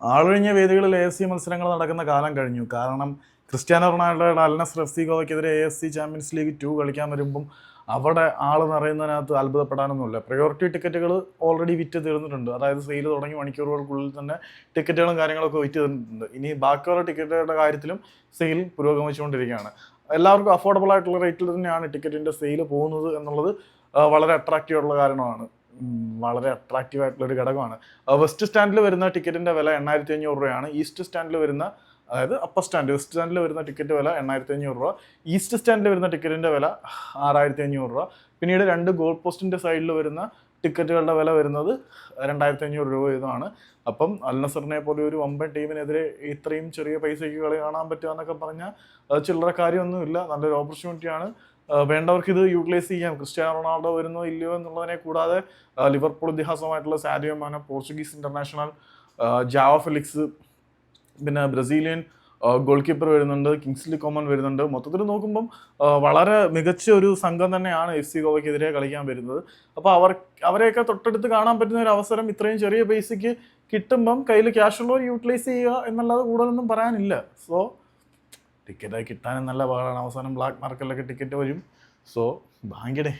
ആളൊഴിഞ്ഞ വേദികളിൽ A F C മത്സരങ്ങൾ നടക്കുന്ന കാലം കഴിഞ്ഞു. കാരണം ക്രിസ്ത്യാനോ റൊണാൾഡോയുടെ Al Nassr F C ഗോവയ്ക്കെതിരെ A F C Champions League two കളിക്കാൻ വരുമ്പം അവിടെ ആൾ നിറയുന്നതിനകത്ത് അത്ഭുതപ്പെടാനൊന്നുമില്ല. പ്രയോറിറ്റി ടിക്കറ്റുകൾ ഓൾറെഡി വിറ്റ് തീർന്നിട്ടുണ്ട്. അതായത് സെയിൽ തുടങ്ങി മണിക്കൂറുകൾക്കുള്ളിൽ തന്നെ ടിക്കറ്റുകളും കാര്യങ്ങളൊക്കെ വിറ്റ് തീർന്നിട്ടുണ്ട്. ഇനി ബാക്കിയുള്ള ടിക്കറ്റുകളുടെ കാര്യത്തിലും സെയിൽ പുരോഗമിച്ചുകൊണ്ടിരിക്കുകയാണ്. എല്ലാവർക്കും അഫോർഡബിൾ ആയിട്ടുള്ള റേറ്റിൽ തന്നെയാണ് ടിക്കറ്റിന്റെ സെയിൽ പോകുന്നത് എന്നുള്ളത് വളരെ അട്രാക്റ്റീവ് ആയിട്ടുള്ള കാരണമാണ്. വളരെ അട്രാക്റ്റീവ് ആയിട്ടുള്ള ഒരു ഘടകമാണ് വെസ്റ്റ് സ്റ്റാൻഡിൽ വരുന്ന ടിക്കറ്റിന്റെ വില എണ്ണായിരത്തി അഞ്ഞൂറ് രൂപയാണ് ഈസ്റ്റ് സ്റ്റാൻഡിൽ വരുന്ന അതായത് അപ്പർ സ്റ്റാൻഡ് വെസ്റ്റ് സ്റ്റാൻഡിൽ വരുന്ന ടിക്കറ്റ് വില എണ്ണായിരത്തി അഞ്ഞൂറ് രൂപ ഈസ്റ്റ് സ്റ്റാൻഡിൽ വരുന്ന ടിക്കറ്റിന്റെ വില ആറായിരത്തി അഞ്ഞൂറ് രൂപ. പിന്നീട് രണ്ട് ഗോൾ പോസ്റ്റിന്റെ സൈഡിൽ വരുന്ന ടിക്കറ്റുകളുടെ വില വരുന്നത് രണ്ടായിരത്തി അഞ്ഞൂറ് രൂപ ഇതാണ്. അപ്പം അൽനസറിനെ പോലെ ഒരു വമ്പൻ ടീമിനെതിരെ ഇത്രയും ചെറിയ പൈസയ്ക്ക് കളി കാണാൻ പറ്റുക എന്നൊക്കെ പറഞ്ഞാൽ അത് ചില്ലറ കാര്യമൊന്നുമില്ല. നല്ലൊരു ഓപ്പർച്യൂണിറ്റിയാണ് വേണ്ടവർക്ക് ഇത് യൂട്ടിലൈസ് ചെയ്യാം. ക്രിസ്ത്യാനോ റൊണാൾഡോ വരുന്നോ ഇല്ലയോ എന്നുള്ളതിനെ കൂടാതെ Liverpool ഇതിഹാസമായിട്ടുള്ള Sadio Mane Portuguese international Joao Joao Felix പിന്നെ ബ്രസീലിയൻ ഗോൾ കീപ്പർ വരുന്നുണ്ട് കിങ്സ്ലി കോമൺ വരുന്നുണ്ട്. മൊത്തത്തിൽ നോക്കുമ്പം വളരെ മികച്ച ഒരു സംഘം തന്നെയാണ് എഫ് സി ഗോവയ്ക്കെതിരെ കളിക്കാൻ വരുന്നത്. അപ്പോൾ അവർ അവരെയൊക്കെ തൊട്ടടുത്ത് കാണാൻ പറ്റുന്ന ഒരു അവസരം ഇത്രയും ചെറിയ പൈസയ്ക്ക് കിട്ടുമ്പം കയ്യിൽ ക്യാഷ് ഉള്ളവർ യൂട്ടിലൈസ് ചെയ്യുക എന്നുള്ളത് കൂടുതലൊന്നും പറയാനില്ല. സോ ടിക്കറ്റ് കിട്ടാനും നല്ല പാടാണ് അവസാനം ബ്ലാക്ക് മാർക്കറ്റിലൊക്കെ ടിക്കറ്റ് വരും. സോ ബാങ്കിടെ